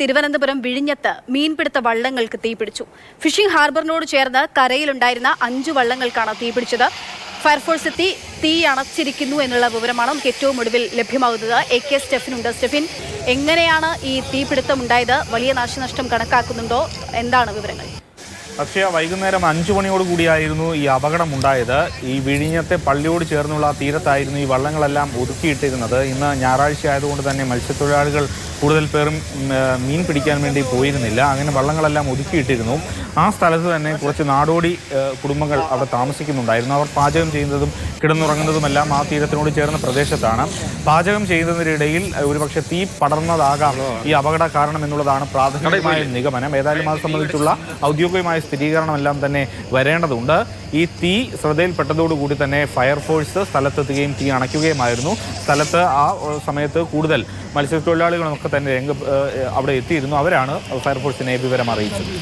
തിരുവനന്തപുരം വിഴിഞ്ഞത്ത് മീൻപിടുത്ത വള്ളങ്ങൾക്ക് തീപിടിച്ചു. ഫിഷിംഗ് ഹാർബറിനോട് ചേർന്ന് കരയിലുണ്ടായിരുന്ന അഞ്ചു വള്ളങ്ങൾക്കാണ് തീപിടിച്ചത്. ഫയർഫോഴ്സ് എത്തി തീ അണച്ചിരിക്കുന്നു എന്നുള്ള വിവരമാണ് നമുക്ക് ഏറ്റവും ഒടുവിൽ ലഭ്യമാകുന്നത്. A K സ്റ്റെഫിനുണ്ട്. സ്റ്റെഫിൻ എങ്ങനെയാണ് ഈ തീപിടുത്തം ഉണ്ടായത്? വലിയ നാശനഷ്ടം കണക്കാക്കുന്നുണ്ടോ? എന്താണ് വിവരങ്ങൾ? പക്ഷേ വൈകുന്നേരം അഞ്ചു മണിയോട് കൂടിയായിരുന്നു ഈ അപകടം ഉണ്ടായത് ഈ വിഴിഞ്ഞത്തെ പള്ളിയോട് ചേർന്നുള്ള തീരത്തായിരുന്നു ഈ വള്ളങ്ങളെല്ലാം ഒതുക്കിയിട്ടിരുന്നത്. ഇന്ന് ഞായറാഴ്ച ആയതുകൊണ്ട് തന്നെ മത്സ്യത്തൊഴിലാളികൾ കൂടുതൽ പേരും മീൻ പിടിക്കാൻ വേണ്ടി പോയിരുന്നില്ല. അങ്ങനെ വള്ളങ്ങളെല്ലാം ഒതുക്കിയിട്ടിരുന്നു. ആ സ്ഥലത്ത് തന്നെ കുറച്ച് നാടോടി കുടുംബങ്ങൾ അവിടെ താമസിക്കുന്നുണ്ടായിരുന്നു. അവർ പാചകം ചെയ്യുന്നതും കിടന്നുറങ്ങുന്നതുമെല്ലാം ആ തീരത്തിനോട് ചേർന്ന പ്രദേശത്താണ്. പാചകം ചെയ്യുന്നതിനിടയിൽ ഒരുപക്ഷെ തീ പടർന്നതാകാം ഈ അപകട കാരണം എന്നുള്ളതാണ് പ്രാഥമികമായ നിഗമനം. ഏതായാലും അത് സംബന്ധിച്ചുള്ള ഔദ്യോഗികമായ സ്ഥിരീകരണമെല്ലാം തന്നെ വരേണ്ടതുണ്ട്. ഈ തീ ശ്രദ്ധയിൽപ്പെട്ടതോടുകൂടി തന്നെ ഫയർഫോഴ്സ് സ്ഥലത്തെത്തുകയും തീ അണയ്ക്കുകയുമായിരുന്നു. സ്ഥലത്ത് ആ സമയത്ത് കൂടുതൽ മത്സ്യത്തൊഴിലാളികളൊക്കെ തന്നെ രംഗ അവിടെ എത്തിയിരുന്നു. അവരാണ് ഫയർഫോഴ്സിനെ വിവരം അറിയിച്ചത്